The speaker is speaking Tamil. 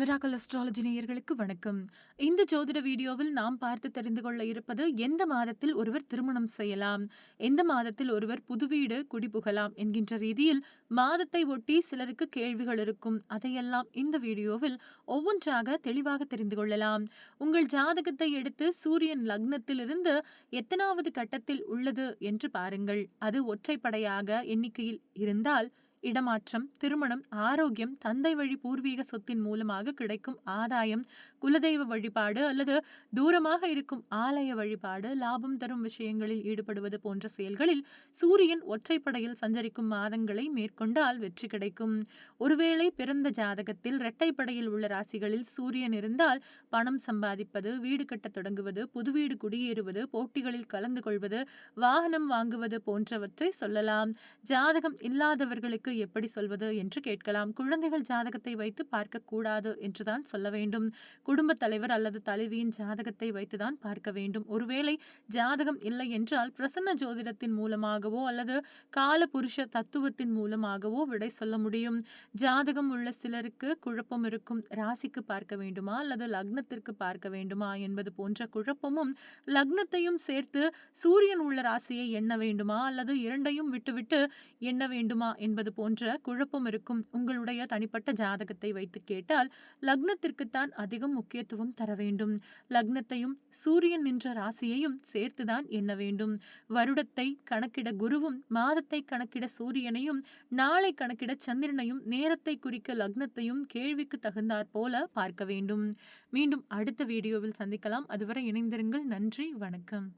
மிராக்கல் அஸ்ட்ராலஜி நேயர்களுக்கு வணக்கம். இந்த ஜோதிட வீடியோவில் நாம் பார்த்து தெரிந்து கொள்ள இருப்பது எந்த மாதத்தில் ஒருவர் திருமணம் செய்யலாம் எந்த மாதத்தில் ஒருவர் புது வீடு குடிபுகலாம் என்கின்ற ரீதியில் மாதத்தை ஒட்டி சிலருக்கு கேள்விகள் இருக்கும். அதையெல்லாம் இந்த வீடியோவில் ஒவ்வொன்றாக தெளிவாக தெரிந்து கொள்ளலாம். உங்கள் ஜாதகத்தை எடுத்து சூரியன் லக்னத்திலிருந்து எத்தனாவது கட்டத்தில் உள்ளது என்று பாருங்கள். அது ஒற்றைப்படையாக எண்ணிக்கையில் இருந்தால் இடமாற்றம் திருமணம் ஆரோக்கியம் தந்தை வழி பூர்வீக சொத்தின் மூலமாக கிடைக்கும் ஆதாயம் குலதெய்வ வழிபாடு அல்லது தூரமாக இருக்கும் ஆலய வழிபாடு லாபம் தரும் விஷயங்களில் ஈடுபடுவது போன்ற செயல்களில் சூரியன் ஒற்றைப்படையில் சஞ்சரிக்கும் மாதங்களை மேற்கொண்டால் வெற்றி கிடைக்கும். ஒருவேளை பிறந்த ஜாதகத்தில் இரட்டைப்படையில் உள்ள ராசிகளில் சூரியன் இருந்தால் பணம் சம்பாதிப்பது வீடு கட்ட தொடங்குவது புது வீடு குடியேறுவது போட்டிகளில் கலந்து கொள்வது வாகனம் வாங்குவது போன்றவற்றை சொல்லலாம். ஜாதகம் இல்லாதவர்களுக்கு எப்படி சொல்வது என்று கேட்கலாம். குழந்தைகள் ஜாதகத்தை வைத்து பார்க்க கூடாது என்றுதான் சொல்ல வேண்டும். குடும்ப தலைவர் அல்லது தலைவியின் ஜாதகத்தை வைத்துதான் பார்க்க வேண்டும். ஒருவேளை ஜாதகம் இல்லை என்றால் பிரசன்ன ஜோதிடத்தின் மூலமாகவோ அல்லது கால புருஷ தத்துவத்தின் மூலமாகவோ விடை சொல்ல முடியும். ஜாதகம் உள்ள சிலருக்கு குழப்பம் இருக்கும். ராசிக்கு பார்க்க வேண்டுமா? அல்லது லக்னத்திற்கு பார்க்க வேண்டுமா? என்பது போன்ற குழப்பமும் லக்னத்தையும் சேர்த்து சூரியன் உள்ள ராசியை எண்ண வேண்டுமா? அல்லது இரண்டையும் விட்டுவிட்டு எண்ண வேண்டுமா? என்பது போன்ற போன்ற குழப்பம் இருக்கும் உங்களுடைய தனிப்பட்ட ஜாதகத்தை வைத்து கேட்டால் லக்னத்திற்குத்தான் அதிகம் முக்கியத்துவம் தர வேண்டும். லக்னத்தையும் சூரியன் நின்ற ராசியையும் சேர்த்துதான் எண்ண வேண்டும். வருடத்தை கணக்கிட குருவும் மாதத்தை கணக்கிட சூரியனையும் நாளை கணக்கிட சந்திரனையும் நேரத்தை குறிக்க லக்னத்தையும் கேள்விக்கு தகுந்தாற் போல பார்க்க வேண்டும். மீண்டும் அடுத்த வீடியோவில் சந்திக்கலாம். அதுவரை இணைந்திருங்கள். நன்றி. வணக்கம்.